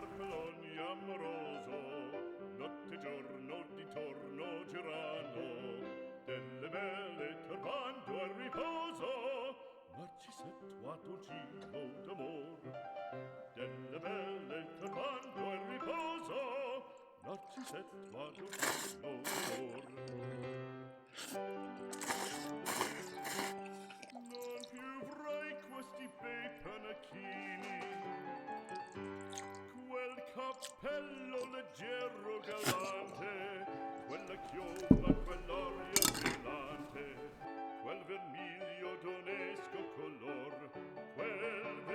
parme d'ogni amoroso notte e giorno d'intorno girando delle belle turbando al riposo Narcisetto a dolcino d'amor. Delle belle turbando il riposo Narcisetto a dolcino d'amor. Hello leggero galante